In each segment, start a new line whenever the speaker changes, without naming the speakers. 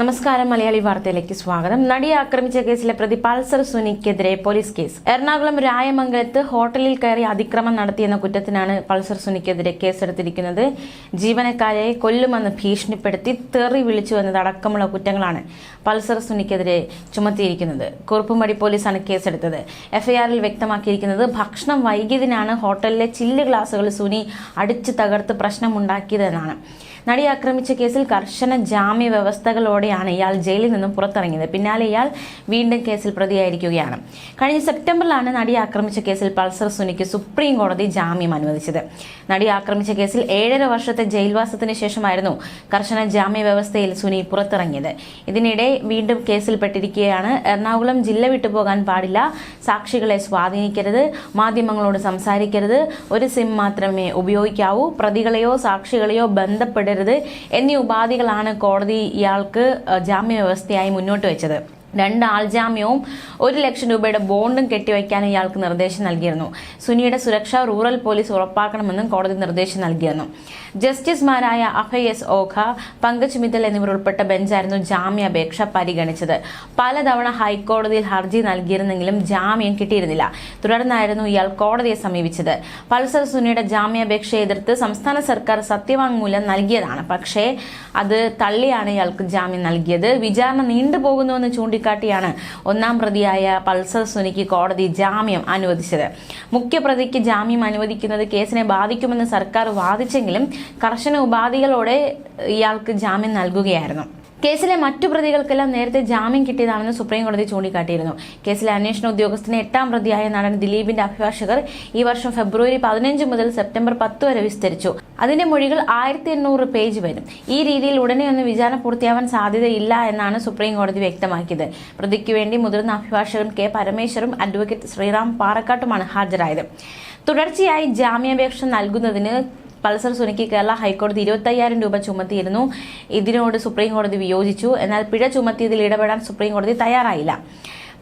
നമസ്കാരം മലയാളി വാർത്തയിലേക്ക് സ്വാഗതം. നടിയെ ആക്രമിച്ച കേസിലെ പ്രതി പൾസർ സുനിക്കെതിരെ പോലീസ് കേസ്. എറണാകുളം രായമംഗലത്ത് ഹോട്ടലിൽ കയറി അതിക്രമം നടത്തിയെന്ന കുറ്റത്തിനാണ് പൾസർ സുനിക്കെതിരെ കേസെടുത്തിരിക്കുന്നത്. ജീവനക്കാരെ കൊല്ലുമെന്ന് ഭീഷണിപ്പെടുത്തി തെറി വിളിച്ചു എന്നതടക്കമുള്ള കുറ്റങ്ങളാണ് പൾസർ സുനിക്കെതിരെ ചുമത്തിയിരിക്കുന്നത്. കുറുപ്പുമടി പോലീസാണ് കേസെടുത്തത്. എഫ്ഐആറിൽ വ്യക്തമാക്കിയിരിക്കുന്നത് ഭക്ഷണം വൈകിയതിനാണ് ഹോട്ടലിലെ ചില്ല് ഗ്ലാസുകൾ സുനി അടിച്ചു തകർത്ത് പ്രശ്നമുണ്ടാക്കിയതെന്നാണ്. നടി ആക്രമിച്ച കേസിൽ കർശന ജാമ്യ വ്യവസ്ഥകളോടെയാണ് ഇയാൾ ജയിലിൽ നിന്നും പുറത്തിറങ്ങിയത്. പിന്നാലെ ഇയാൾ വീണ്ടും കേസിൽ പ്രതിയായിരിക്കുകയാണ്. കഴിഞ്ഞ സെപ്റ്റംബറിലാണ് നടി ആക്രമിച്ച കേസിൽ പൾസർ സുനിക്ക് സുപ്രീം കോടതി ജാമ്യം അനുവദിച്ചത്. നടി ആക്രമിച്ച കേസിൽ ഏഴര വർഷത്തെ ജയിൽവാസത്തിന് ശേഷമായിരുന്നു കർശന ജാമ്യ വ്യവസ്ഥയിൽ സുനി പുറത്തിറങ്ങിയത്. ഇതിനിടെ വീണ്ടും കേസിൽപ്പെട്ടിരിക്കുകയാണ് എറണാകുളം ജില്ല വിട്ടുപോകാൻ പാടില്ല. സാക്ഷികളെ സ്വാധീനിക്കരുത്. മാധ്യമങ്ങളോട് സംസാരിക്കരുത്. ഒരു സിം മാത്രമേ ഉപയോഗിക്കാവൂ. പ്രതികളെയോ സാക്ഷികളെയോ ബന്ധപ്പെടരുത് എന്നീ ഉപാധികളാണ് കോടതി ഇയാൾക്ക് ജാമ്യ വ്യവസ്ഥയായി മുന്നോട്ട് വെച്ചത്. രണ്ട് ആൾജാമ്യവും ഒരു ലക്ഷം രൂപയുടെ ബോണ്ടും കെട്ടിവയ്ക്കാൻ ഇയാൾക്ക് നിർദ്ദേശം നൽകിയിരുന്നു. സുനിയുടെ സുരക്ഷ റൂറൽ പോലീസ് ഉറപ്പാക്കണമെന്നും കോടതി നിർദ്ദേശം നൽകിയിരുന്നു. ജസ്റ്റിസുമാരായ അഭയ് എസ് ഓഖ പങ്കജ് മിത്തൽ എന്നിവർ ഉൾപ്പെട്ട ബെഞ്ചായിരുന്നു ജാമ്യാപേക്ഷ പരിഗണിച്ചത്. പലതവണ ഹൈക്കോടതിയിൽ ഹർജി നൽകിയിരുന്നെങ്കിലും ജാമ്യം കിട്ടിയിരുന്നില്ല. തുടർന്നായിരുന്നു ഇയാൾ കോടതിയെ സമീപിച്ചത്. പൾസർ സുനിയുടെ ജാമ്യാപേക്ഷയെ എതിർത്ത് സംസ്ഥാന സർക്കാർ സത്യവാങ്മൂലം നൽകിയതാണ്. പക്ഷേ അത് തള്ളിയാണ് ഇയാൾക്ക് ജാമ്യം നൽകിയത്. വിചാരണ നീണ്ടുപോകുന്നുവെന്ന് ചൂണ്ടിക്കാട്ടിയാണ് ഒന്നാം പ്രതിയായ പൾസർ സുനിക്ക് കോടതി ജാമ്യം അനുവദിച്ചത്. മുഖ്യപ്രതിക്ക് ജാമ്യം അനുവദിക്കുന്നത് കേസിനെ ബാധിക്കുമെന്ന് സർക്കാർ വാദിച്ചെങ്കിലും കർശന ഉപാധികളോടെ ഇയാൾക്ക് ജാമ്യം നൽകുകയായിരുന്നു. കേസിലെ മറ്റു പ്രതികൾക്കെല്ലാം നേരത്തെ ജാമ്യം കിട്ടിയതാണെന്ന് സുപ്രീം കോടതി ചൂണ്ടിക്കാട്ടിയിരുന്നു. കേസിലെ അന്വേഷണ ഉദ്യോഗസ്ഥനെ എട്ടാം പ്രതിയായ നടൻ ദിലീപിന്റെ അഭിഭാഷകർ ഈ വർഷം ഫെബ്രുവരി പതിനഞ്ച് മുതൽ സെപ്റ്റംബർ പത്ത് വരെ വിസ്തരിച്ചു. അതിന്റെ മൊഴികൾ ആയിരത്തി എണ്ണൂറ് പേജ് വരും. ഈ രീതിയിൽ ഉടനെയൊന്നും വിചാരണ പൂർത്തിയാവാൻ സാധ്യതയില്ല എന്നാണ് സുപ്രീം കോടതി വ്യക്തമാക്കിയത്. പ്രതിക്ക് വേണ്ടി മുതിർന്ന അഭിഭാഷകൻ കെ പരമേശ്വറും അഡ്വക്കേറ്റ് ശ്രീറാം പാറക്കാട്ടുമാണ് ഹാജരായത്. തുടർച്ചയായി ജാമ്യാപേക്ഷ നൽകുന്നതിന് പൾസർ സുനിക്ക് കേരള ഹൈക്കോടതി ഇരുപത്തയ്യായിരം രൂപ ചുമത്തിയിരുന്നു. ഇതിനോട് സുപ്രീം കോടതി വിയോജിച്ചു. എന്നാൽ പിഴ ചുമത്തിയതിൽ ഇടപെടാൻ സുപ്രീം കോടതി തയ്യാറായില്ല.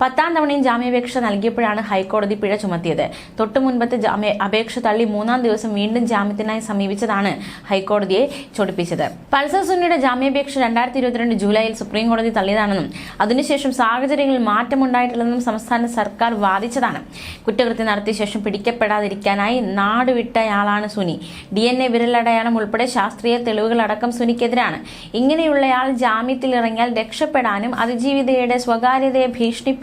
പത്താം തവണയും ജാമ്യാപേക്ഷ നൽകിയപ്പോഴാണ് ഹൈക്കോടതി പിഴ ചുമത്തിയത്. തൊട്ടു മുൻപത്തെ ജാമ്യ അപേക്ഷ തള്ളി മൂന്നാം ദിവസം വീണ്ടും ജാമ്യത്തിനായി സമീപിച്ചതാണ് ഹൈക്കോടതിയെ ചൊടിപ്പിച്ചത്. പൾസർ സുനിയുടെ ജാമ്യാപേക്ഷ രണ്ടായിരത്തി ഇരുപത്തിരണ്ട് ജൂലൈയിൽ സുപ്രീം കോടതി തള്ളിയതാണെന്നും അതിനുശേഷം സാഹചര്യങ്ങളിൽ മാറ്റമുണ്ടായിട്ടില്ലെന്നും സംസ്ഥാന സർക്കാർ വാദിച്ചതാണ്. കുറ്റകൃത്യം നടത്തിയ ശേഷം പിടിക്കപ്പെടാതിരിക്കാനായി നാടുവിട്ടയാളാണ് സുനി. ഡി എൻ എ വിരലടയാളം ഉൾപ്പെടെ ശാസ്ത്രീയ തെളിവുകളടക്കം സുനിക്കെതിരാണ്. ഇങ്ങനെയുള്ളയാൾ ജാമ്യത്തിൽ ഇറങ്ങിയാൽ രക്ഷപ്പെടാനും അതിജീവിതയുടെ സ്വകാര്യതയെ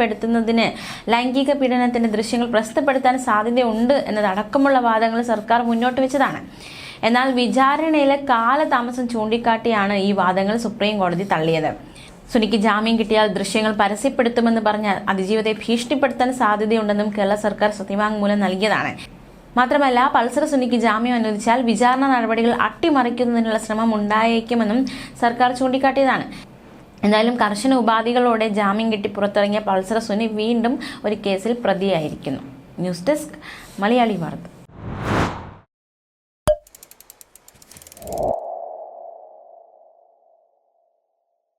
ഭീഷണിപ്പെടുത്തുന്നതിന് ലൈംഗിക പീഡനത്തിന്റെ ദൃശ്യങ്ങൾ പ്രസിദ്ധപ്പെടുത്താൻ സാധ്യതയുണ്ട് എന്നതടക്കമുള്ള വാദങ്ങൾ സർക്കാർ മുന്നോട്ട് വെച്ചതാണ്. എന്നാൽ വിചാരണയിലെ കാലതാമസം ചൂണ്ടിക്കാട്ടിയാണ് ഈ വാദങ്ങൾ സുപ്രീം കോടതി തള്ളിയത്. സുനിക്ക് ജാമ്യം കിട്ടിയാൽ ദൃശ്യങ്ങൾ പരസ്യപ്പെടുത്തുമെന്ന് പറഞ്ഞ അതിജീവിതയെ ഭീഷണിപ്പെടുത്താൻ സാധ്യതയുണ്ടെന്നും കേരള സർക്കാർ സത്യവാങ്മൂലം നൽകിയതാണ്. മാത്രമല്ല പൾസർ സുനിക്ക് ജാമ്യം അനുവദിച്ചാൽ വിചാരണ നടപടികൾ അട്ടിമറിക്കുന്നതിനുള്ള ശ്രമം ഉണ്ടായേക്കുമെന്നും സർക്കാർ ചൂണ്ടിക്കാട്ടിയതാണ്. എന്തായാലും കർശന ഉപാധികളോടെ ജാമ്യം കിട്ടി പുറത്തിറങ്ങിയ പൾസർ സുനി വീണ്ടും ഒരു കേസിൽ പ്രതിയായിരിക്കുന്നു. ന്യൂസ് ഡെസ്ക് മലയാളി വാർത്ത.